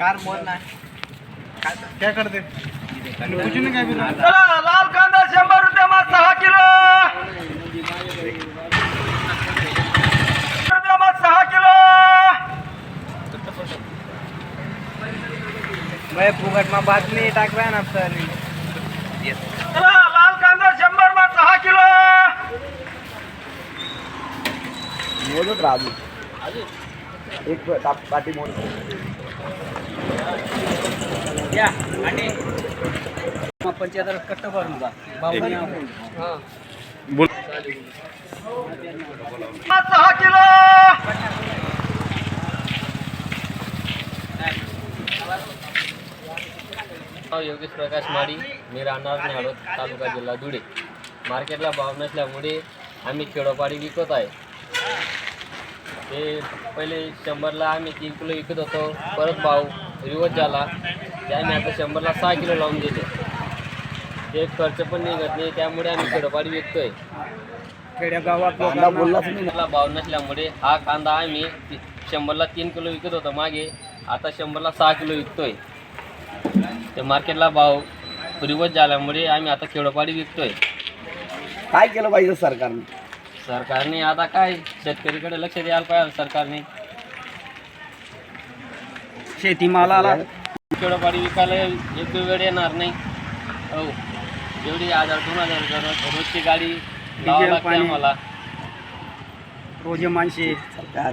Car मोर नाही. काय करते? चला लाल कांदा शंभर रुपये मा सहा किलो. रुपये मा सहा किलो. भाई फुकट मा बातमी टाकवाय ना सर. चला लाल कांदा शंभर मा सहा किलो. मोजत राहू एक पाटी मोड पंचायत कट्ट भरून जा. सहा किलो! नाव योगेश प्रकाश माडी. मी राहणार नाडोद तालुका जिल्हा धुळे. मार्केटला भाव नसल्यामुळे आम्ही खेडोपाडी विकत आहे. ते पहिले शंभरला आम्ही तीन किलो विकत होतो. परत भाव रिवर्स झाला. ते आम्ही आता शंभरला सहा किलो लावून दिले. ते खर्च पण निघत नाही. त्यामुळे आम्ही खेडोपाडी विकतोय. खेड्यागावात कांदा बोललाच नाही. कांद्याला भाव नसल्यामुळे हा कांदा आम्ही ती- शंभरला तीन किलो विकत होतो मागे. आता शंभरला सहा किलो विकतोय. ते मार्केटला भाव रिवर्स झाल्यामुळे आम्ही आता खेडोपाडी विकतोय. काय केलं पाहिजे सरकारने? सरकारने आता काय? शेतकरीकडे लक्ष द्यायला पाहिजे सरकारने. शेतीमालाला खेडोपाडी विकायला एक वेळ येणार नाही. हो. एवढी हजार दोन हजार रोज- रोजची गाडी लावावी लागते पाणी. आम्हाला. रोजे माणसे. सरकार